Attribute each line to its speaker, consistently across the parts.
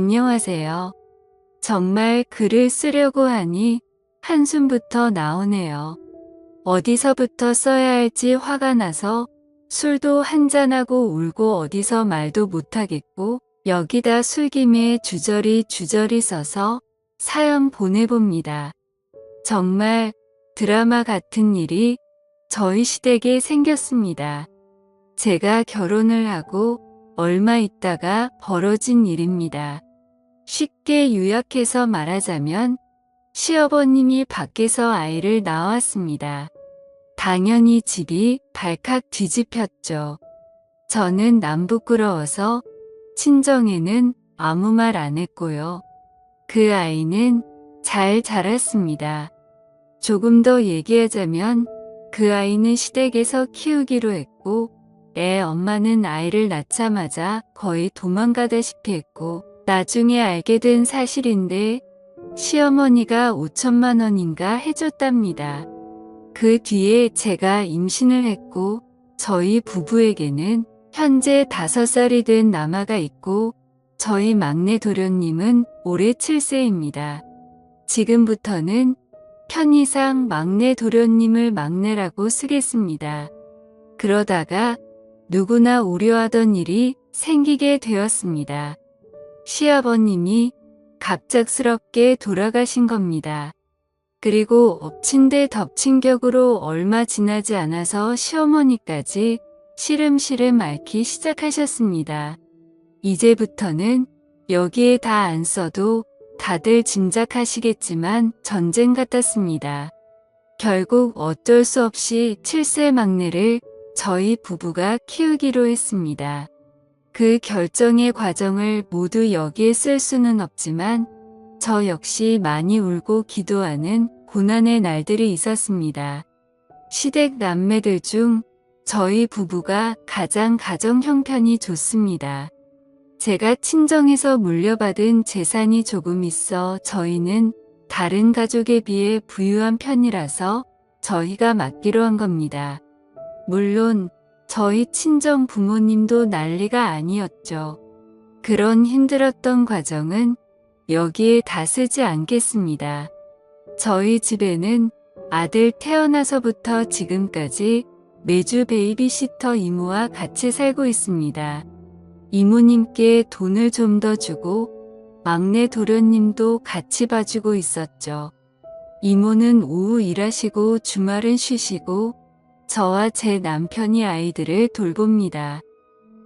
Speaker 1: 안녕하세요. 정말 글을 쓰려고 하니 한숨부터 나오네요. 어디서부터 써야 할지 화가 나서 술도 한잔하고 울고 어디서 말도 못하겠고 여기다 술김에 주저리 주저리 써서 사연 보내봅니다. 정말 드라마 같은 일이 저희 시댁에 생겼습니다. 제가 결혼을 하고 얼마 있다가 벌어진 일입니다. 쉽게 요약해서 말하자면 시어버님이 밖에서 아이를 낳았습니다. 당연히 집이 발칵 뒤집혔죠. 저는 남 부끄러워서 친정에는 아무 말 안 했고요. 그 아이는 잘 자랐습니다. 조금 더 얘기하자면 그 아이는 시댁에서 키우기로 했고 애 엄마는 아이를 낳자마자 거의 도망가다시피 했고 나중에 알게 된 사실인데 시어머니가 5천만 원인가 해줬답니다. 그 뒤에 제가 임신을 했고 저희 부부에게는 현재 5살이 된 남아가 있고 저희 막내 도련님은 올해 7세입니다. 지금부터는 편의상 막내 도련님을 막내라고 쓰겠습니다. 그러다가 누구나 우려하던 일이 생기게 되었습니다. 시아버님이 갑작스럽게 돌아가신 겁니다. 그리고 엎친 데 덮친 격으로 얼마 지나지 않아서 시어머니까지 시름시름 앓기 시작하셨습니다. 이제부터는 여기에 다 안 써도 다들 짐작하시겠지만 전쟁 같았습니다. 결국 어쩔 수 없이 7세 막내를 저희 부부가 키우기로 했습니다. 그 결정의 과정을 모두 여기에 쓸 수는 없지만 저 역시 많이 울고 기도하는 고난의 날들이 있었습니다. 시댁 남매들 중 저희 부부가 가장 가정 형편이 좋습니다. 제가 친정에서 물려받은 재산이 조금 있어 저희는 다른 가족에 비해 부유한 편이라서 저희가 맡기로 한 겁니다. 물론 저희 친정 부모님도 난리가 아니었죠. 그런 힘들었던 과정은 여기에 다 쓰지 않겠습니다. 저희 집에는 아들 태어나서부터 지금까지 매주 베이비시터 이모와 같이 살고 있습니다. 이모님께 돈을 좀 더 주고 막내 도련님도 같이 봐주고 있었죠. 이모는 오후 일하시고 주말은 쉬시고 저와 제 남편이 아이들을 돌봅니다.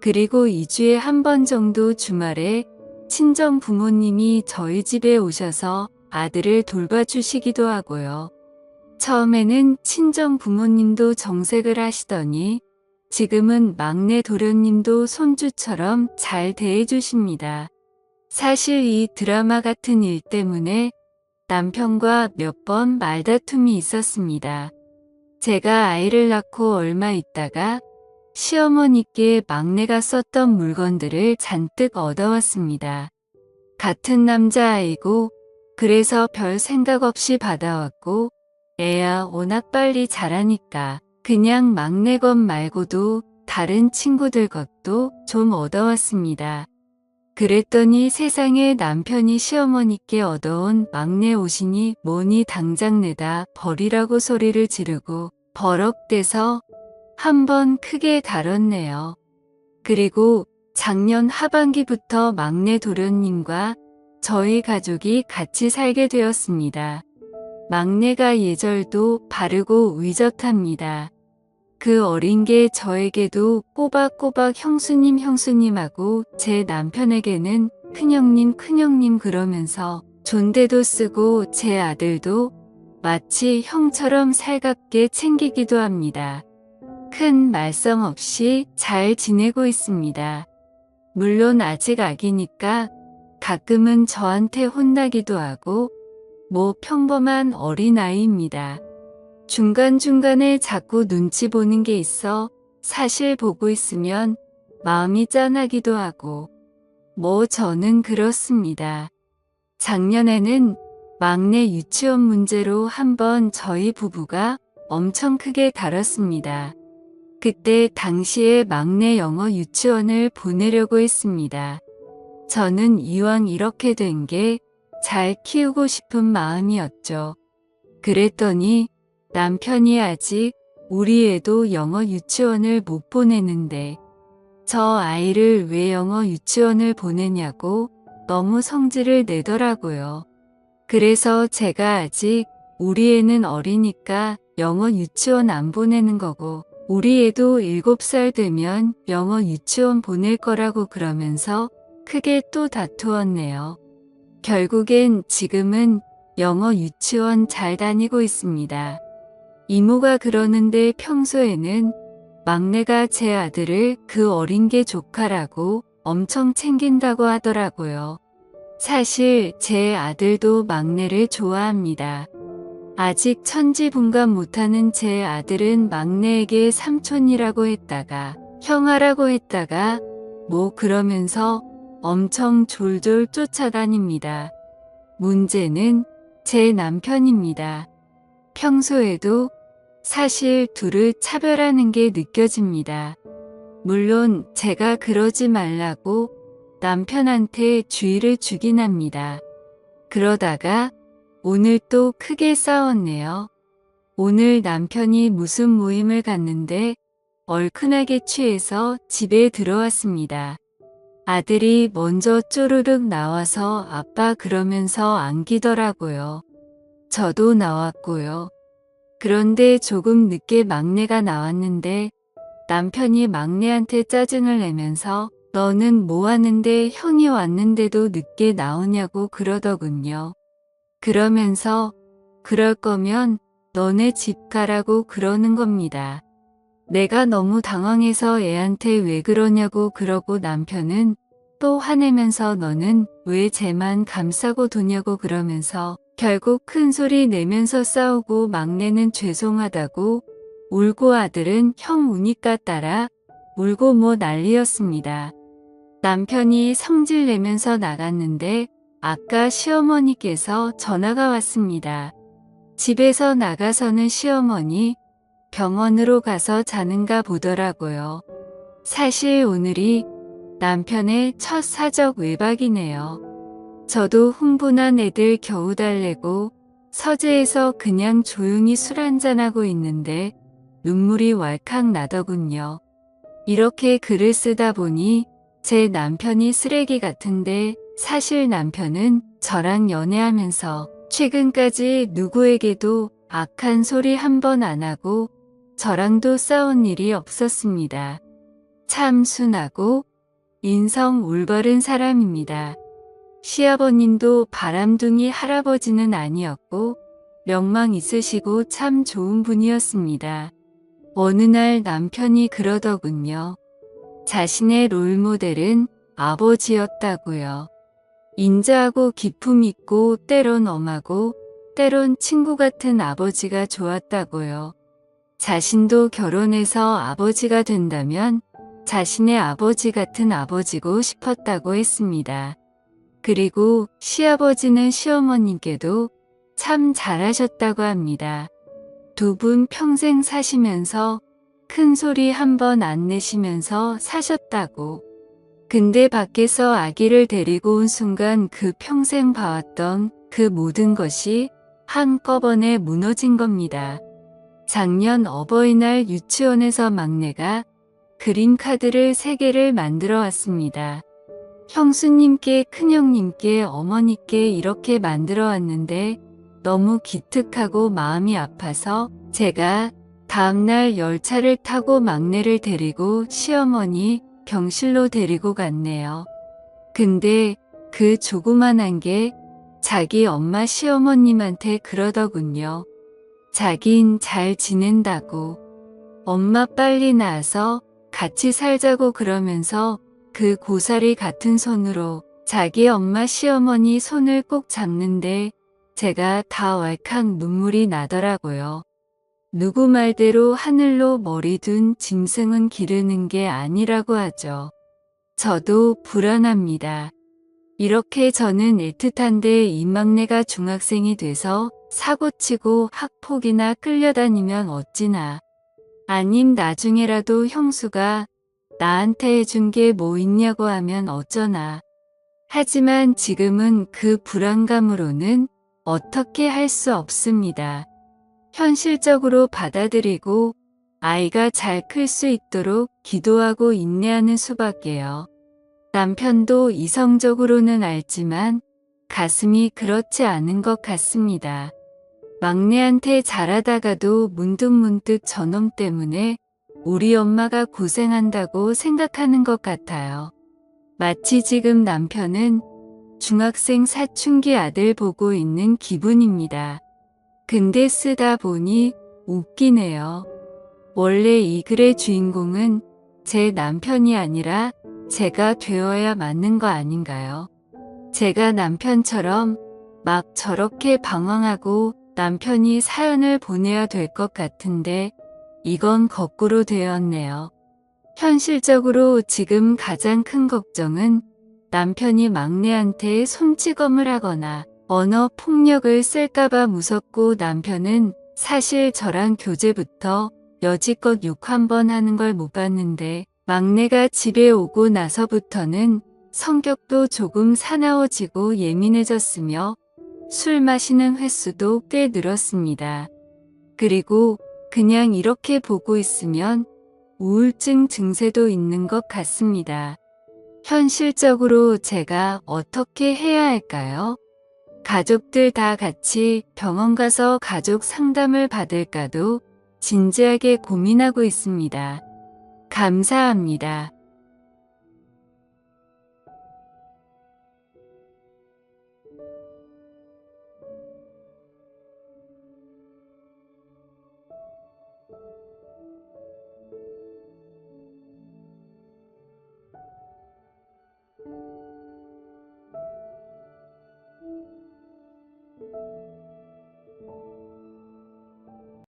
Speaker 1: 그리고 2주에 한 번 정도 주말에 친정 부모님이 저희 집에 오셔서 아들을 돌봐주시기도 하고요. 처음에는 친정 부모님도 정색을 하시더니 지금은 막내 도련님도 손주처럼 잘 대해주십니다. 사실 이 드라마 같은 일 때문에 남편과 몇 번 말다툼이 있었습니다. 제가 아이를 낳고 얼마 있다가 시어머니께 막내가 썼던 물건들을 잔뜩 얻어왔습니다. 같은 남자아이고 그래서 별 생각 없이 받아왔고 애야 워낙 빨리 자라니까 그냥 막내 것 말고도 다른 친구들 것도 좀 얻어왔습니다. 그랬더니 세상에 남편이 시어머니께 얻어온 막내 옷이니 뭐니 당장 내다 버리라고 소리를 지르고 버럭대서 한 번 크게 다뤘네요. 그리고 작년 하반기부터 막내 도련님과 저희 가족이 같이 살게 되었습니다. 막내가 예절도 바르고 의젓합니다. 그 어린 게 저에게도 꼬박꼬박 형수님 형수님하고 제 남편에게는 큰형님 큰형님 그러면서 존대도 쓰고 제 아들도 마치 형처럼 살갑게 챙기기도 합니다. 큰 말썽 없이 잘 지내고 있습니다. 물론 아직 아기니까 가끔은 저한테 혼나기도 하고 뭐 평범한 어린아이입니다. 중간중간에 자꾸 눈치 보는 게 있어 사실 보고 있으면 마음이 짠하기도 하고 뭐 저는 그렇습니다. 작년에는 막내 유치원 문제로 한번 저희 부부가 엄청 크게 다뤘습니다. 그때 당시에 막내 영어 유치원을 보내려고 했습니다. 저는 이왕 이렇게 된 게 잘 키우고 싶은 마음이었죠. 그랬더니 남편이 아직 우리 애도 영어 유치원을 못 보내는데 저 아이를 왜 영어 유치원을 보내냐고 너무 성질을 내더라고요. 그래서 제가 아직 우리 애는 어리니까 영어 유치원 안 보내는 거고 우리 애도 7살 되면 영어 유치원 보낼 거라고 그러면서 크게 또 다투었네요. 결국엔 지금은 영어 유치원 잘 다니고 있습니다. 이모가 그러는데 평소에는 막내가 제 아들을 그 어린 게 조카라고 엄청 챙긴다고 하더라고요. 사실 제 아들도 막내를 좋아합니다. 아직 천지분간 못하는 제 아들은 막내에게 삼촌이라고 했다가 형아라고 했다가 뭐 그러면서 엄청 졸졸 쫓아다닙니다. 문제는 제 남편입니다. 평소에도 사실 둘을 차별하는 게 느껴집니다. 물론 제가 그러지 말라고 남편한테 주의를 주긴 합니다. 그러다가 오늘 또 크게 싸웠네요. 오늘 남편이 무슨 모임을 갔는데 얼큰하게 취해서 집에 들어왔습니다. 아들이 먼저 쪼르륵 나와서 아빠 그러면서 안기더라고요. 저도 나왔고요. 그런데 조금 늦게 막내가 나왔는데 남편이 막내한테 짜증을 내면서 너는 뭐 하는데 형이 왔는데도 늦게 나오냐고 그러더군요. 그러면서 그럴 거면 너네 집 가라고 그러는 겁니다. 내가 너무 당황해서 애한테 왜 그러냐고 그러고 남편은 또 화내면서 너는 왜 쟤만 감싸고 도냐고 그러면서 결국 큰 소리 내면서 싸우고 막내는 죄송하다고 울고 아들은 형 우니까 따라 울고 뭐 난리였습니다. 남편이 성질 내면서 나갔는데 아까 시어머니께서 전화가 왔습니다. 집에서 나가서는 시어머니 병원으로 가서 자는가 보더라고요. 사실 오늘이 남편의 첫 사적 외박이네요. 저도 흥분한 애들 겨우 달래고 서재에서 그냥 조용히 술 한잔하고 있는데 눈물이 왈칵 나더군요. 이렇게 글을 쓰다 보니 제 남편이 쓰레기 같은데 사실 남편은 저랑 연애하면서 최근까지 누구에게도 악한 소리 한 번 안 하고 저랑도 싸운 일이 없었습니다. 참 순하고 인성 올바른 사람입니다. 시아버님도 바람둥이 할아버지는 아니었고 명망 있으시고 참 좋은 분이었습니다. 어느 날 남편이 그러더군요. 자신의 롤모델은 아버지였다고요. 인자하고 기품 있고 때론 엄하고 때론 친구 같은 아버지가 좋았다고요. 자신도 결혼해서 아버지가 된다면 자신의 아버지 같은 아버지고 싶었다고 했습니다. 그리고 시아버지는 시어머님께도 참 잘하셨다고 합니다. 두 분 평생 사시면서 큰 소리 한 번 안 내시면서 사셨다고. 근데 밖에서 아기를 데리고 온 순간 그 평생 봐왔던 그 모든 것이 한꺼번에 무너진 겁니다. 작년 어버이날 유치원에서 막내가 그림 카드를 3개를 만들어 왔습니다. 형수님께 큰형님께 어머니께 이렇게 만들어 왔는데 너무 기특하고 마음이 아파서 제가 다음날 열차를 타고 막내를 데리고 시어머니 병실로 데리고 갔네요. 근데 그 조그만한 게 자기 엄마 시어머님한테 그러더군요. 자긴 잘 지낸다고. 엄마 빨리 나와서 같이 살자고 그러면서 그 고사리 같은 손으로 자기 엄마 시어머니 손을 꼭 잡는데 제가 다 왈칵 눈물이 나더라고요. 누구 말대로 하늘로 머리 둔 짐승은 기르는 게 아니라고 하죠. 저도 불안합니다. 이렇게 저는 애틋한데 이 막내가 중학생이 돼서 사고치고 학폭이나 끌려다니면 어찌나. 아님 나중에라도 형수가 나한테 해준 게 뭐 있냐고 하면 어쩌나. 하지만 지금은 그 불안감으로는 어떻게 할 수 없습니다. 현실적으로 받아들이고 아이가 잘 클 수 있도록 기도하고 인내하는 수밖에요. 남편도 이성적으로는 알지만 가슴이 그렇지 않은 것 같습니다. 막내한테 잘하다가도 문득문득 저놈 때문에 우리 엄마가 고생한다고 생각하는 것 같아요. 마치 지금 남편은 중학생 사춘기 아들 보고 있는 기분입니다. 근데 쓰다 보니 웃기네요. 원래 이 글의 주인공은 제 남편이 아니라 제가 되어야 맞는 거 아닌가요? 제가 남편처럼 막 저렇게 방황하고 남편이 사연을 보내야 될 것 같은데 이건 거꾸로 되었네요. 현실적으로 지금 가장 큰 걱정은 남편이 막내한테 손찌검을 하거나 언어 폭력을 쓸까봐 무섭고 남편은 사실 저랑 교제부터 여지껏 욕 한 번 하는 걸 못 봤는데 막내가 집에 오고 나서부터는 성격도 조금 사나워지고 예민해졌으며 술 마시는 횟수도 꽤 늘었습니다. 그리고 그냥 이렇게 보고 있으면 우울증 증세도 있는 것 같습니다. 현실적으로 제가 어떻게 해야 할까요? 가족들 다 같이 병원 가서 가족 상담을 받을까도 진지하게 고민하고 있습니다. 감사합니다.